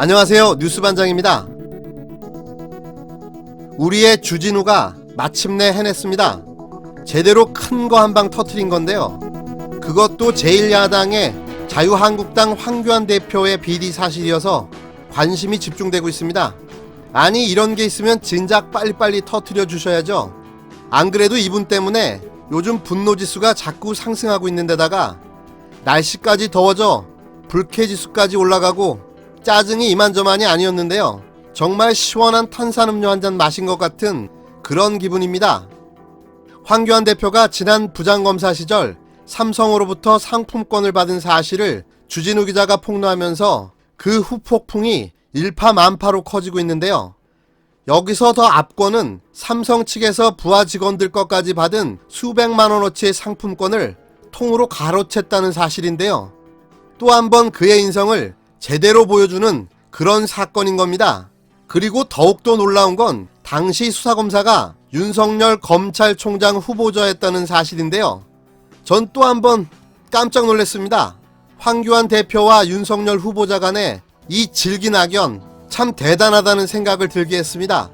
안녕하세요. 뉴스반장입니다. 우리의 주진우가 마침내 해냈습니다. 제대로 큰 거 한 방 터트린 건데요. 그것도 제1야당의 자유한국당 황교안 대표의 비리 사실이어서 관심이 집중되고 있습니다. 아니 이런 게 있으면 진작 빨리빨리 터트려 주셔야죠. 안 그래도 이분 때문에 요즘 분노 지수가 자꾸 상승하고 있는 데다가 날씨까지 더워져 불쾌 지수까지 올라가고 짜증이 이만저만이 아니었는데요. 정말 시원한 탄산음료 한 잔 마신 것 같은 그런 기분입니다. 황교안 대표가 지난 부장검사 시절 삼성으로부터 상품권을 받은 사실을 주진우 기자가 폭로하면서 그 후폭풍이 일파만파로 커지고 있는데요. 여기서 더 압권은 삼성 측에서 부하 직원들 것까지 받은 수백만 원어치의 상품권을 통으로 가로챘다는 사실인데요. 또 한 번 그의 인성을 제대로 보여주는 그런 사건인 겁니다. 그리고 더욱더 놀라운 건 당시 수사검사가 윤석열 검찰총장 후보자였다는 사실인데요. 전 또 한 번 깜짝 놀랐습니다. 황교안 대표와 윤석열 후보자 간의 이 질긴 악연 참 대단하다는 생각을 들게 했습니다.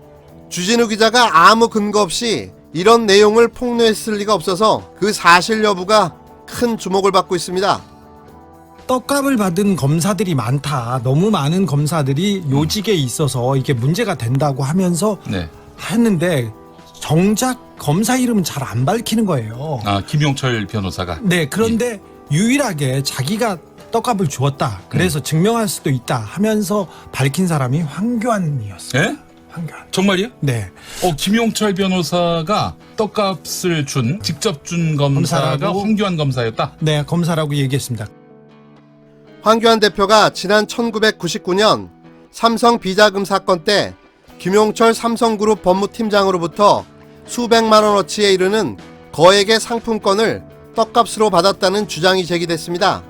주진우 기자가 아무 근거 없이 이런 내용을 폭로했을 리가 없어서 그 사실 여부가 큰 주목을 받고 있습니다. 떡값을 받은 검사들이 많다. 너무 많은 검사들이 요직에 있어서 이게 문제가 된다고 하면서 네. 했는데 정작 검사 이름은 잘 안 밝히는 거예요. 아 김용철 변호사가 네, 그런데 유일하게 자기가 떡값을 주었다. 그래서 증명할 수도 있다 하면서 밝힌 사람이 황교안이었어요. 예? 황교안. 정말이요? 네. 어 김용철 변호사가 떡값을 준 직접 준 검사가 검사라고? 황교안 검사였다. 네, 검사라고 얘기했습니다. 황교안 대표가 지난 1999년 삼성 비자금 사건 때 김용철 삼성그룹 법무팀장으로부터 수백만 원어치에 이르는 거액의 상품권을 떡값으로 받았다는 주장이 제기됐습니다.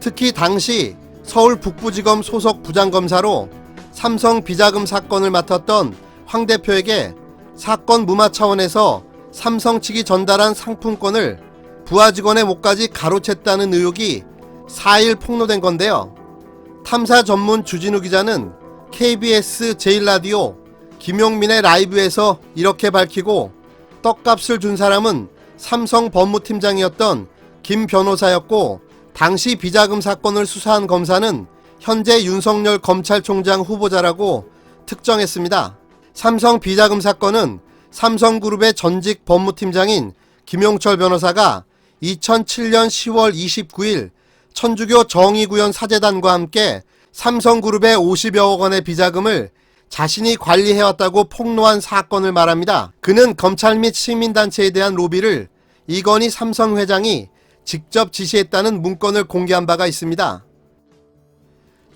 특히 당시 서울 북부지검 소속 부장검사로 삼성 비자금 사건을 맡았던 황 대표에게 사건 무마 차원에서 삼성 측이 전달한 상품권을 부하 직원의 목까지 가로챘다는 의혹이 4일 폭로된 건데요. 탐사 전문 주진우 기자는 KBS 제1라디오 김용민의 라이브에서 이렇게 밝히고 떡값을 준 사람은 삼성 법무팀장이었던 김 변호사였고 당시 비자금 사건을 수사한 검사는 현재 윤석열 검찰총장 후보자라고 특정했습니다. 삼성 비자금 사건은 삼성그룹의 전직 법무팀장인 김용철 변호사가 2007년 10월 29일 천주교 정의구현 사재단과 함께 삼성그룹의 50여억 원의 비자금을 자신이 관리해왔다고 폭로한 사건을 말합니다. 그는 검찰 및 시민단체에 대한 로비를 이건희 삼성 회장이 직접 지시했다는 문건을 공개한 바가 있습니다.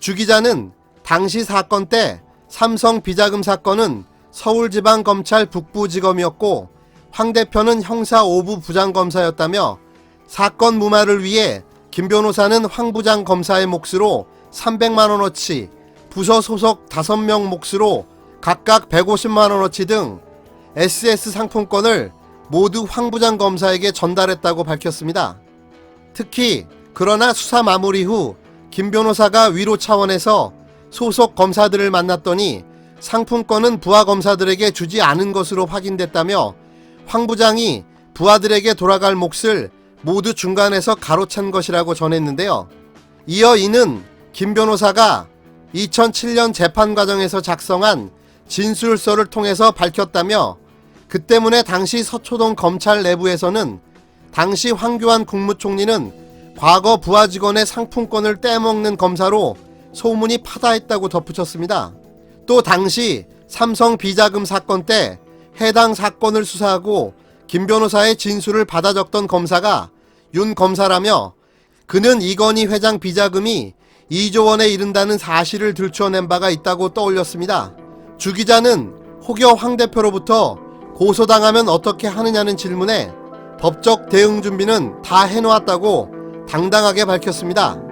주 기자는 당시 사건 때 삼성 비자금 사건은 서울지방검찰 북부지검이었고 황 대표는 형사 5부 부장검사였다며 사건 무마를 위해 김 변호사는 황 부장 검사의 몫으로 300만 원어치, 부서 소속 5명 몫으로 각각 150만 원어치 등 SS 상품권을 모두 황 부장 검사에게 전달했다고 밝혔습니다. 특히 그러나 수사 마무리 후 김 변호사가 위로 차원에서 소속 검사들을 만났더니 상품권은 부하 검사들에게 주지 않은 것으로 확인됐다며 황 부장이 부하들에게 돌아갈 몫을 모두 중간에서 가로챈 것이라고 전했는데요. 이어 이는 김 변호사가 2007년 재판 과정에서 작성한 진술서를 통해서 밝혔다며 그 때문에 당시 서초동 검찰 내부에서는 당시 황교안 국무총리는 과거 부하 직원의 상품권을 떼먹는 검사로 소문이 파다했다고 덧붙였습니다. 또 당시 삼성 비자금 사건 때 해당 사건을 수사하고 김 변호사의 진술을 받아 적던 검사가 윤 검사라며 그는 이건희 회장 비자금이 2조 원에 이른다는 사실을 들춰낸 바가 있다고 떠올렸습니다. 주 기자는 혹여 황 대표로부터 고소당하면 어떻게 하느냐는 질문에 법적 대응 준비는 다 해놓았다고 당당하게 밝혔습니다.